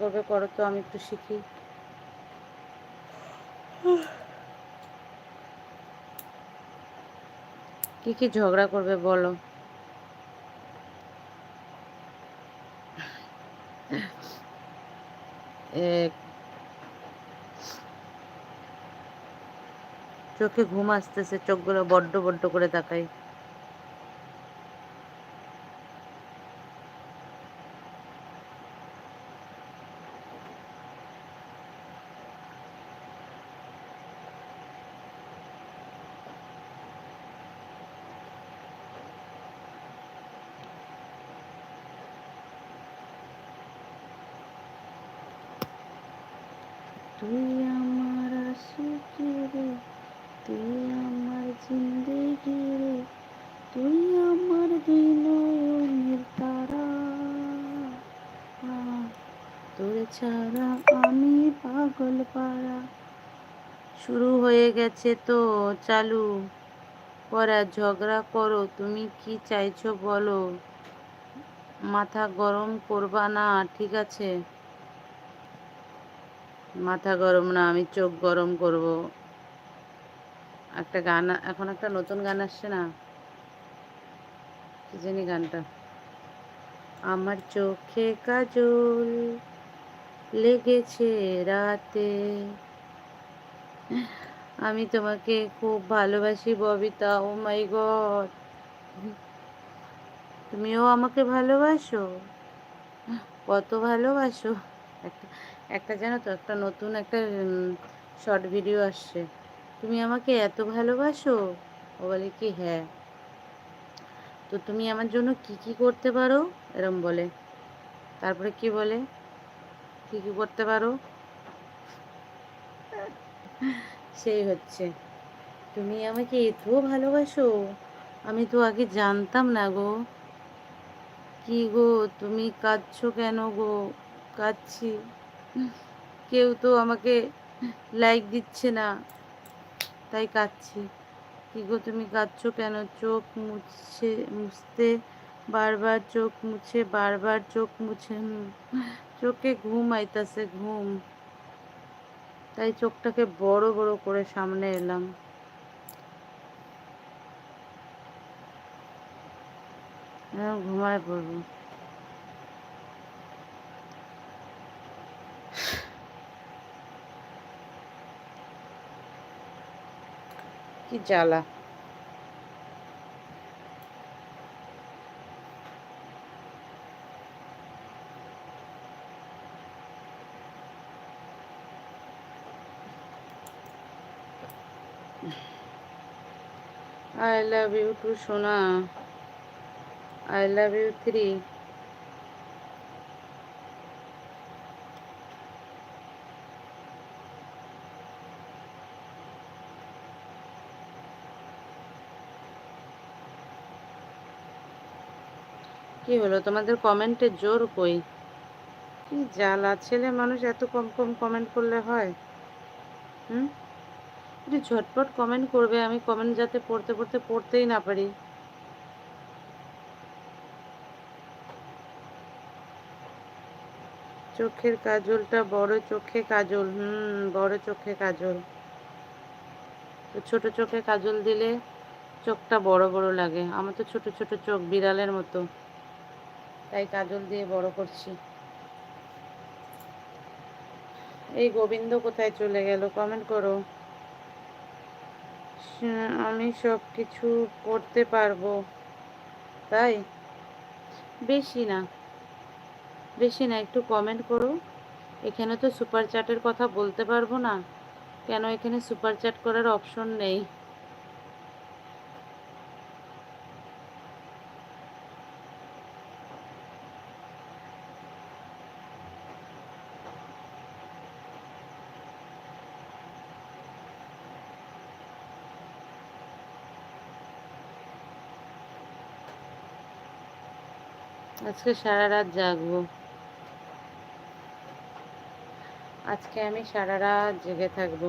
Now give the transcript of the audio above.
করবে, করো তো, আমি একটু শিখি। কি কি ঝগড়া করবে বলো। চোখে ঘুম আসতেছে, চোখগুলো বড্ড বড্ড করে তাকাই। তুই আমার আশিকি রে, তুই আমার জিন্দেগি রে, তুই আমার দুই নয়নের তারা তোর ছাড়া আমি পাগল পাড়া। শুরু হয়ে গেছে তো, চালু। করা ঝগড়া করো, তুমি কি চাইছো বলো? মাথা গরম করবা না, ঠিক আছে? মাথা গরম না, আমি চোখ গরম করব। একটা গান, এখন একটা নতুন গান আসছে না? জানি গানটা? আমার চোখে কাজল লেগেছে রাতে। আমি তোমাকে খুব ভালোবাসি ববিতা, ও মাই গড। তুমিও আমাকে ভালোবাসো? কত ভালোবাসো? একটা একটা জানো তো, একটা নতুন একটা শর্ট ভিডিও আসছে। তুমি আমাকে এত ভালোবাসো? ও বলে কি হ্যাঁ। তো তুমি আমার জন্য কি কি করতে পারো? এরম বলে। তারপরে কি বলে? কি কি করতে পারো? সেই হচ্ছে। তুমি আমাকে এত ভালোবাসো? আমি তো আগে জানতাম না গো। কি গো, তুমি কাঁদছো কেন গো? কাঁদছি। কেউ তো আমাকে লাইক দিচ্ছে না। তাই কাঁদছি। কি গো তুমি কাঁদছো কেন? চোখ মুছে মুছতে বারবার চোখ মুছে, বারবার চোখ মুছে চোখে ঘুম আইতাছে, ঘুম। তাই চোখটাকে বড় বড় করে সামনে এলাম। ঘুমায় পড়ব। কি জ্বালা। আই লাভ ইউ টু সোনা। আই লাভ ইউ থ্রি কি হলো? তোমাদের কমেন্টে জোর কই? কি জ্বালা, ছেলে মানুষ এত কম কম কমেন্ট করলে হয়? হুম? একটু ঝটপট কমেন্ট করবে, আমি কমেন্ট যাতে পড়তে পড়তে পড়তেই না পারি। চোখের কাজলটা বড় চোখে কাজল, হুম, বড় চোখে কাজল। তো ছোট চোখে কাজল দিলে চোখটা বড় বড় লাগে। আমার তো ছোট ছোট চোখ বিড়ালের মতো। তাই কাজল দিয়ে বড় করছি। এই গোবিন্দ কোথায় চলে গেল কমেন্ট করো। আমি সব কিছু করতে পারব। তাই? বেশি না। বেশি না, একটু কমেন্ট করো। এখানে তো সুপার চ্যাটের কথা বলতে পারব না। কেন এখানে সুপার চ্যাট করার অপশন নেই? আজকে সারা রাত জাগবো। আজকে আমি সারা রাত জেগে থাকব।